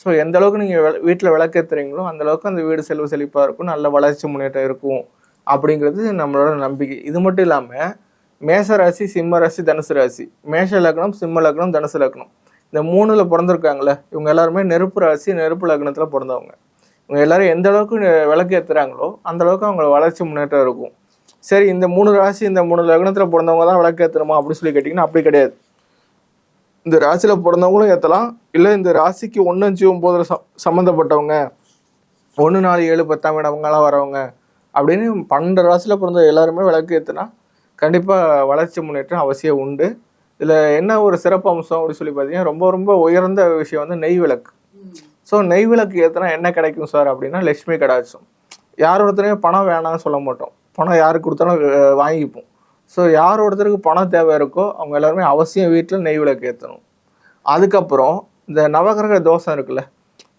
ஸோ எந்த அளவுக்கு நீங்கள் வீட்டில் விளக்கு ஏற்றுறீங்களோ அந்த அளவுக்கு அந்த வீடு செல்வ செழிப்பாக இருக்கும் நல்ல வளர்ச்சி முன்னேற்றம் இருக்கும் அப்படிங்கிறது நம்மளோட நம்பிக்கை. இது மட்டும் இல்லாமல் மேச ராசி சிம்ம ராசி தனுசு ராசி. மேஷ லக்னம் சிம்ம லக்னம் தனுசு லக்னம். இந்த மூணில் பிறந்திருக்காங்களே இவங்க எல்லாருமே நெருப்பு ராசி நெருப்பு லக்னத்தில் பிறந்தவங்க. இவங்க எல்லாரும் எந்த அளவுக்கு விளக்கு ஏற்றுறாங்களோ அந்த அளவுக்கு அவங்களோட வளர்ச்சி முன்னேற்றம் இருக்கும். சரி இந்த மூணு ராசி இந்த மூணு லக்னத்தில் பிறந்தவங்க தான் விளக்கு ஏற்றணுமா அப்படின்னு சொல்லி கேட்டிங்கன்னா அப்படி கிடையாது. இந்த ராசியில் பிறந்தவங்களும் ஏற்றலாம் இல்லை இந்த ராசிக்கு ஒன்று அஞ்சு ஒம்போதில் ச சம்மந்தப்பட்டவங்க ஒன்று நாலு ஏழு பத்தாம் இடவங்களாம் வரவங்க அப்படின்னு பன்னெண்டு ராசியில் பிறந்த எல்லாருமே விளக்கு ஏற்றுனா கண்டிப்பாக வளர்ச்சி முன்னேற்றம் அவசியம் உண்டு. இதில் என்ன ஒரு சிறப்பு அம்சம் அப்படின்னு சொல்லி பார்த்தீங்கன்னா ரொம்ப ரொம்ப உயர்ந்த விஷயம் வந்து நெய் விளக்கு. ஸோ நெய் விளக்கு ஏற்றினா என்ன கிடைக்கும் சார் அப்படின்னா லட்சுமி கடாட்சம். யார் ஒருத்தரையும் பணம் வேணாம்னு சொல்ல மாட்டோம். பணம் யாருக்கு கொடுத்தாலும் வாங்கிப்போம். ஸோ யார் ஒருத்தருக்கு பணம் தேவை இருக்கோ அவங்க எல்லாருமே அவசியம் வீட்டில் நெய் விளக்கு ஏற்றணும் அதுக்கப்புறம் இந்த நவகிரக தோசை இருக்குல்ல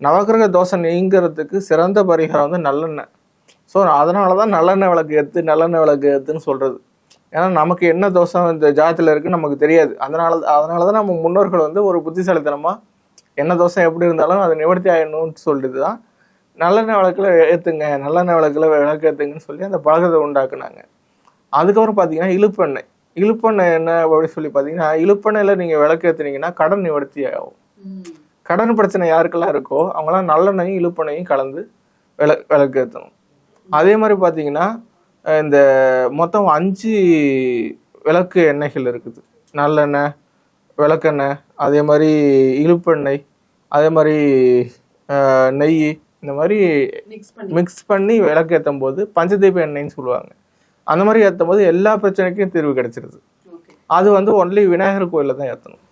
நவகிரக தோசை நீங்கிறதுக்கு சிறந்த பரிகாரம் வந்து நல்லெண்ணெய். ஸோ அதனால தான் நல்லெண்ணெய் விளக்கு ஏற்று நல்லெண்ணெய் விளக்கு ஏற்றுன்னு சொல்கிறது ஏன்னா நமக்கு என்ன தோசை இந்த ஜாதத்தில் இருக்குன்னு நமக்கு தெரியாது. அதனால அதனால தான் நம்ம முன்னோர்கள் வந்து ஒரு புத்திசாலித்தனமாக என்ன தோசை எப்படி இருந்தாலும் அது நிவர்த்தி ஆகணும்னு சொல்லிட்டு தான் நல்லெண்ணெய் விளக்கில் ஏற்றுங்க நல்லெண்ணெய் விளக்குல விளக்கு ஏற்றுங்கன்னு சொல்லி அந்த பழக்கத்தை உண்டாக்குனாங்க. அதுக்கப்புறம் பார்த்தீங்கன்னா இழுப்பெண்ணெய். இழுப்பெண்ணெய் என்ன அப்படின்னு சொல்லி பார்த்தீங்கன்னா இழுப்பெண்ணெயில் நீங்கள் விளக்கு ஏற்றுனீங்கன்னா கடன் நிவர்த்தி ஆகும். கடன் பிரச்சனை யாருக்கெல்லாம் இருக்கோ அவங்களாம் நல்லெண்ணெயும் இழுப்பெண்ணையும் கலந்து விள விளக்கு ஏற்றணும் அதே மாதிரி பார்த்தீங்கன்னா இந்த மொத்தம் அஞ்சு விளக்கு எண்ணெய்கள் இருக்குது. நல்லெண்ணெய் விளக்கெண்ணெய் அதே மாதிரி இழுப்பெண்ணெய் அதே மாதிரி நெய் இந்த மாதிரி மிக்ஸ் பண்ணி. விளக்கு ஏற்றும் போது பஞ்சதீப எண்ணெய்ன்னு சொல்லுவாங்க. அந்த மாதிரி ஏற்றும் போது எல்லா பிரச்சனைக்கும் தீர்வு கிடைச்சிருது. அது வந்து ஒன்லி விநாயகர் கோயிலில் தான் ஏற்றணும்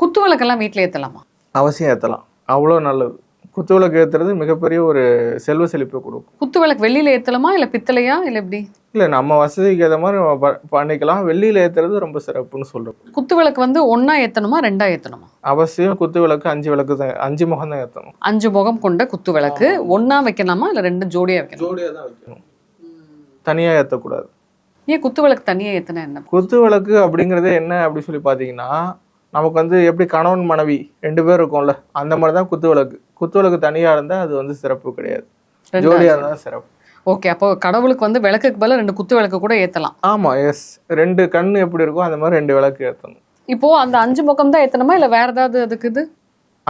குத்து விளக்கெல்லாம் வீட்டில் ஏற்றலாமா அவசியம் ஏற்றலாம் அவ்வளோ நல்லது. குத்து விளக்கு ஏற்றுறது மிகப்பெரிய ஒரு செல்வ செழிப்பை கொடுக்கும். குத்து விளக்கு வெள்ளியில ஏற்றலாமா இல்லை பித்தளையா? இல்லை எப்படி? இல்லை நம்ம வசதிக்கு ஏற்ற மாதிரி நம்ம பண்ணிக்கலாம். வெள்ளியில் ஏற்றுறது ரொம்ப சிறப்புன்னு சொல்கிறோம் குத்து விளக்கு வந்து ஒண்ணா ஏத்தணுமா ரெண்டா ஏத்தணுமா? அவசியம் குத்து விளக்கு அஞ்சு விளக்கு தான் அஞ்சு முகம் தான் ஏற்றணும் அஞ்சு முகம் கொண்ட குத்து விளக்கு ஒண்ணா வைக்கலாமா இல்லை ரெண்டு ஜோடியா வைக்கணும்? ஜோடியாக தான் வைக்கணும். தனியாக ஏற்றக்கூடாது ஏன் குத்து விளக்கு தனியா ஏத்தினா என்ன? குத்து விளக்கு அப்படிங்கிறதே என்ன அப்படி சொல்லி பார்த்தீங்கன்னா நமக்கு வந்து எப்படி கணவன் மனைவி ரெண்டு பேர் இருக்கும்ல அந்த மாதிரி தான் குத்து விளக்கு. குத்து விளக்கு தனியாக இருந்தால் அது வந்து சிறப்பு கிடையாது. ஜோடியாக இருந்தால் சிறப்பு. ஓகே அப்போ கடவுளுக்கு வந்து விளக்குக்கு பதிலா ரெண்டு குத்து விளக்கு கூட ஏத்தலாம். ஆமாம் எஸ் ரெண்டு கண் எப்படி இருக்கோ அந்த மாதிரி ரெண்டு விளக்கு ஏற்றணும் இப்போ அந்த அஞ்சு முகம் தான் ஏத்தணுமா? இல்ல வேற ஏதாவது அதுக்கு இது?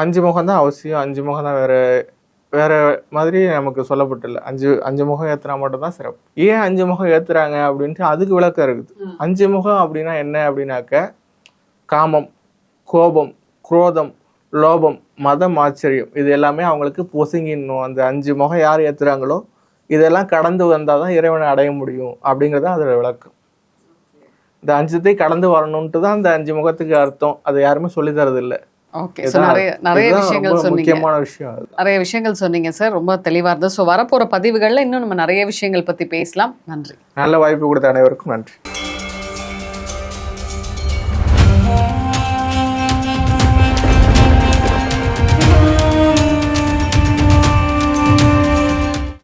அஞ்சு முகம் தான் அவசியம். அஞ்சு முகம் தான் வேற வேற மாதிரி நமக்கு சொல்லப்பட்டில்ல அஞ்சு அஞ்சு முகம் ஏத்துனா மட்டும் தான் சிறப்பு. ஏன் அஞ்சு முகம் ஏத்துறாங்க அப்படின்ட்டு அதுக்கு விளக்கம் இருக்குது. அஞ்சு முகம் அப்படின்னா என்ன அப்படின்னாக்க காமம் கோபம் குரோதம் லோபம் மதம் ஆச்சரியம். இது எல்லாமே அவங்களுக்கு பொசுங்கிடணும். அந்த அஞ்சு முகம் யார் ஏத்துறாங்களோ இதெல்லாம் கடந்து வந்தால் தான் இறைவனை அடைய முடியும் அப்படிங்கிறது தான் அதோட விளக்கம். இந்த அஞ்சுத்தை கடந்து வரணும்ட்டு தான் அந்த அஞ்சு முகத்துக்கு அர்த்தம். அதை யாருமே சொல்லி தரது இல்ல ஓகே ஸோ நிறைய விஷயங்கள் சொன்னீங்க. முக்கியமான விஷயம் அது. நிறைய விஷயங்கள் சொன்னீங்க சார் ரொம்ப தெளிவா இருந்தது ஸோ வரப்போற பதிவுகள்ல இன்னும் நம்ம நிறைய விஷயங்கள் பத்தி பேசலாம். நன்றி. நல்ல வாய்ப்பு கொடுத்த அனைவருக்கும் நன்றி.